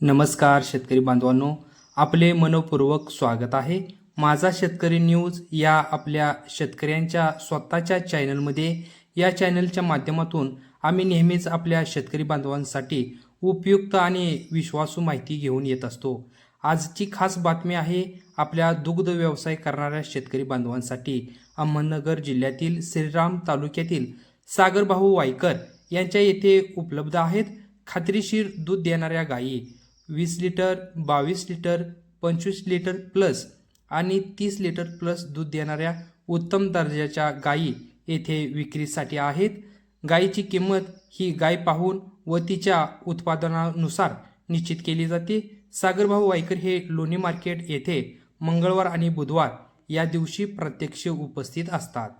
नमस्कार शेतकरी बांधवांनो आपले मनपूर्वक स्वागत आहे. माझा शेतकरी न्यूज या आपल्या शेतकऱ्यांच्या स्वतःच्या चॅनलमध्ये. या चॅनलच्या माध्यमातून आम्ही नेहमीच आपल्या शेतकरी बांधवांसाठी उपयुक्त आणि विश्वासू माहिती घेऊन येत असतो. आजची खास बातमी आहे आपल्या दुग्ध व्यवसाय करणाऱ्या शेतकरी बांधवांसाठी. अहमदनगर जिल्ह्यातील श्रीराम तालुक्यातील सागरभाऊ वायकर यांच्या येथे उपलब्ध आहेत. खात्रीशीर दूध देणाऱ्या गायी. वीस लिटर बावीस लिटर पंचवीस लिटर प्लस आणि तीस लिटर प्लस दूध देणाऱ्या उत्तम दर्जाच्या गायी येथे विक्रीसाठी आहेत. गायीची किंमत ही गाय पाहून व तिच्या उत्पादनानुसार निश्चित केली जाते. सागरभाऊ वायकर हे लोणी मार्केट येथे मंगळवार आणि बुधवार या दिवशी प्रत्यक्ष उपस्थित असतात.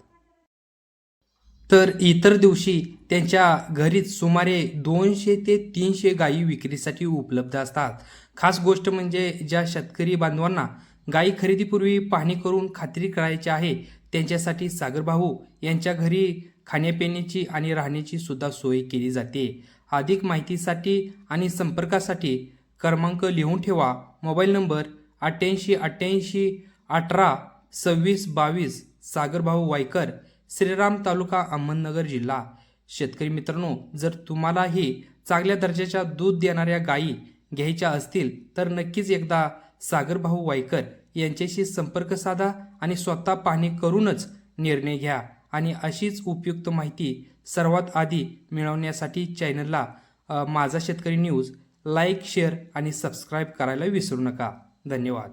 तर इतर दिवशी त्यांच्या घरीच सुमारे दोनशे ते तीनशे गायी विक्रीसाठी उपलब्ध असतात. खास गोष्ट म्हणजे ज्या शेतकरी बांधवांना गायी खरेदीपूर्वी पाहणी करून खात्री करायची आहे त्यांच्यासाठी सागरभाऊ यांच्या घरी खाण्यापिण्याची आणि राहण्याची सुद्धा सोय केली जाते. अधिक माहितीसाठी आणि संपर्कासाठी क्रमांक लिहून ठेवा. मोबाईल नंबर अठ्ठ्याऐंशी अठ्ठ्याऐंशी अठरा सव्वीस बावीस सागरभाऊ वायकर श्रीराम तालुका अहमदनगर जिल्हा. शेतकरी मित्रांनो जर तुम्हालाही चांगल्या दर्जाच्या दूध देणाऱ्या गायी घ्यायच्या असतील तर नक्कीच एकदा सागरभाऊ वायकर यांच्याशी संपर्क साधा आणि स्वतः पाहणी करूनच निर्णय घ्या आणि अशीच उपयुक्त माहिती सर्वात आधी मिळवण्यासाठी चॅनलला माझा शेतकरी न्यूज लाईक शेअर आणि सबस्क्राईब करायला विसरू नका. धन्यवाद.